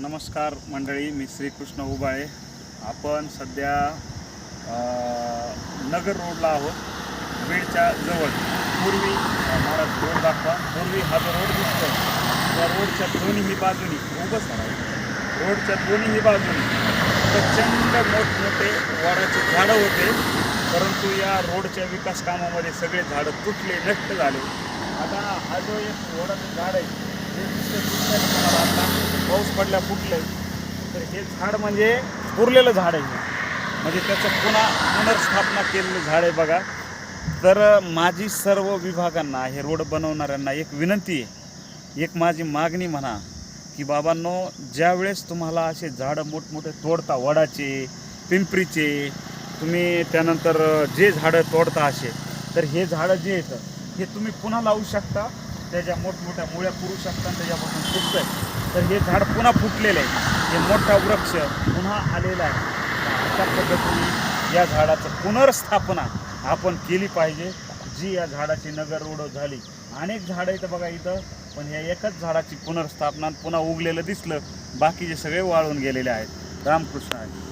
नमस्कार मंडळी मी श्रीकृष्ण उबाळे. आपण सध्या नगर रोडला आहोत बीडच्या जवळ. पूर्वी महाराज रोड दाखवा. पूर्वी हा जो रोड दिसतो त्या रोडच्या दोन्हीही बाजूनी उभंच राहा. रोडच्या दोन्हीही बाजूनी प्रचंड मोठमोठे वडाचे झाडं होते. परंतु या रोडच्या विकास कामामध्ये सगळे झाडं तुटले नष्ट झाले. आता हा जो एक वडाचं झाड आहे नुसतं तुटलं नाही मला आता पाऊस पडल्या फुटलं तर हे झाड म्हणजे पुरलेलं झाड आहे हे. म्हणजे त्याचं पुन्हा पुनर्स्थापना केलेलं झाड आहे बघा. तर माझी सर्व विभागांना हे रोड बनवणाऱ्यांना एक विनंती आहे. एक माझी मागणी म्हणा की बाबांनो ज्यावेळेस तुम्हाला असे झाडं मोठमोठे तोडता वडाचे पिंपरीचे तुम्ही त्यानंतर जे झाडं तोडता असे तर हे झाडं जे येतं हे तुम्ही पुन्हा लावू शकता. त्याच्या मोठमोठ्या मुळ्या पुरू शकतात त्याच्यापासून फुटतं तर हे झाड पुन्हा फुटलेलं आहे. हे मोठा वृक्ष पुन्हा आलेला आहे. अशा पद्धतीने या झाडाचं पुनर्स्थापना आपण केली पाहिजे. जी या झाडाची नगर रोड झाली. अनेक झाडं इथं बघा इथं पण या एकच झाडाची पुनर्स्थापना पुन्हा उगलेलं दिसलं बाकीचे सगळे वाळून गेलेले आहेत. रामकृष्ण आहे.